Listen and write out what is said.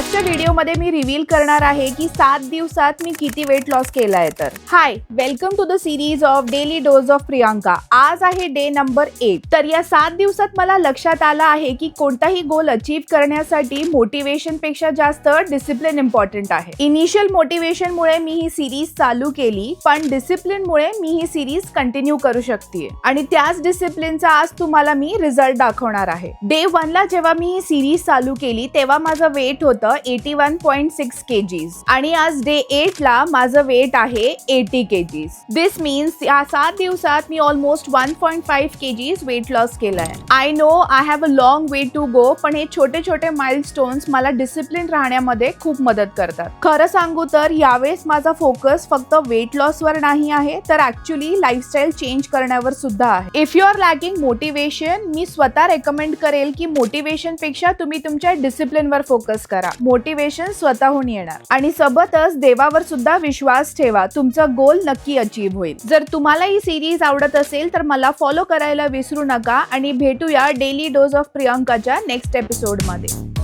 आजच्या व्हिडिओमध्ये मी रिव्हील करणार आहे की सात दिवसात मी किती वेट लॉस केला आहे तर. Hi welcome to the series of daily dose of Priyanka आज आहे डे नंबर एट तर या सात दिवसात मला लक्षात आलं आहे की कोणताही गोल अचीव करण्यासाठी मोटिवेशनपेक्षा जास्त डिसिप्लिन इम्पॉर्टंट आहे. इनिशियल मोटिवेशन मुळे मी ही सिरीज चालू केली पण डिसिप्लिन मुळे मी ही सिरीज कंटिन्यू करू शकते आणि त्याच डिसिप्लिनचा आज तुम्हाला मी रिझल्ट दाखवणार आहे. डे वन ला जेव्हा मी ही सिरीज चालू केली तेव्हा माझं वेट होतं eighty one point six KGs आणि आज डे एट ला माझं वेट आहे एटी केजीज दिस मीन्स या सात दिवसात मी almost one point five KGs weight loss केलाय. I know I have a long way to go पण हे छोटे छोटे माइलस्टोन्स मला डिसिप्लिन राहण्यामध्ये खूप मदत करतात. खरं सांगू तर यावेळेस माझा फोकस फक्त वेट लॉस वर नाही आहे तर ऍक्च्युली लाईफस्टाईल चेंज करण्यावर सुद्धा आहे. If you are lacking motivation मी स्वतः रेकमेंड करेल की मोटिवेशनपेक्षा तुम्ही तुमच्या डिसिप्लिन वर फोकस करा. मोटिवेशन स्वतःहून येणार. आणि सोबतच देवावर सुद्धा विश्वास ठेवा. तुमचं गोल नक्की अचीव होईल. जर तुम्हाला ही सिरीज आवडत असेल तर मला फॉलो करायला विसरू नका. आणि भेटूया डेली डोज ऑफ प्रियांकाच्या नेक्स्ट एपिसोडमध्ये.